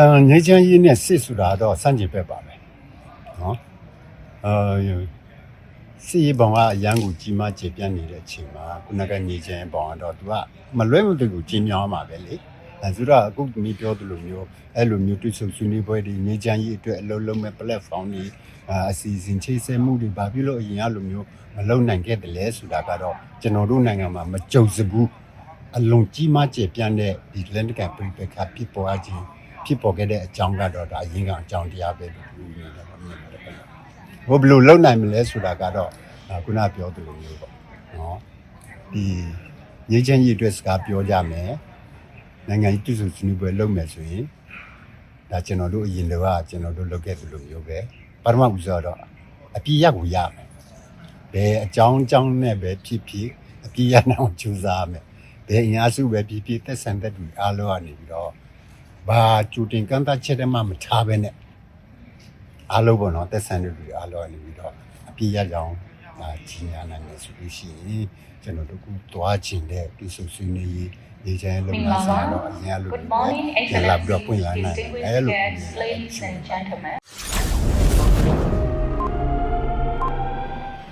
အဲငိချမ်းရေးနဲ့စစ်ဆိုတာတော့စန့်ကျင်ဘက်ပါပဲနော်အဲစစ်ရေးဘောင်ကအရန်ကိုကြီးမားကျေပြန့်နေတဲ့အချိန်မှာခုနကငိချမ်းဘောင်ကတော့သူကမလွဲမသွေကိုကြီးမြောင်းမှာပဲလေအဲဆိုတော့အခုမီပြောသလိုမျိုးအဲ့လိုမျိုးတွေ့ဆုံဆွေးနွေးပွဲတွေငိချမ်းရေးအတွက်အလုံးလုံးမဲ့ platform တွေအာအစီအစဉ်ချိတ်ဆက်မှုတွေဘာဖြစ်လို့အရင်ကလိုမျိုးမလုပ်နိုင်ခဲ့တယ်လဲဆိုတာကတော့ကျွန်တော်တို့နိုင်ငံမှာမကြုံစဘူးအလွန်ကြီးမားကျယ်ပြန့်တဲ့ဒီလက်နက်ကန်ပြိပက္ခဖြစ်ပေါ်အခြင်း ဖြစ်ပေါ်ခဲ့တဲ့အကြောင်းကတော့ဒါအရင်ကအကြောင်းတရားပဲလို့ပြောနေတယ်ပေါ့မြင်တယ်ပေါ့ဟိုဘယ်လိုလုပ်နိုင်မလဲဆိုတာကတော့အာခုနပြောသလိုမျိုးပေါ့နော်ဒီရေးချင်းရေးအတွက်စကားပြောကြမယ်နိုင်ငံရေးပြည်သူ့စနစ်ပွဲလုပ်မယ်ဆိုရင်ဒါကျွန်တော်တို့အရင်ကကျွန်တော်တို့လုပ်ခဲ့သလိုမျိုးပဲပထမဦးစားတော့အပြည့်ရက်ကိုရမယ်ဘယ်အကြောင်းအကြောင်းနဲ့ပဲဖြစ်ဖြစ်အပြည့်ရအောင်ကြိုးစားမယ်ဘယ်အင်အားစုပဲဖြစ်ဖြစ်သက်ဆိုင်တဲ့သူအားလုံးကနေပြီးတော့ ဘာကြူတင်ကန့်သတ်ချက်တည်းမှမထားဘဲနဲ့အားလုံးပေါ့နော်သက်ဆိုင်တဲ့သူအားလုံးကနေပြီးတော့အပြည့်ရကြောင်းအာကြီးညာနိုင်မယ်ဆိုလို့ရှိရင်ကျွန်တော်တို့ကသွားချင်တဲ့ဒီဆိုဆွေးနွေးရေးဒီချမ်းလုံးလာဆိုင်တော့အရင်ကလို Good morning, ပြန်လာပြီးတော့ Excellencies, ပွင့်လာနိုင်တယ် distinguished အဲလို guests, ladies and gentlemen.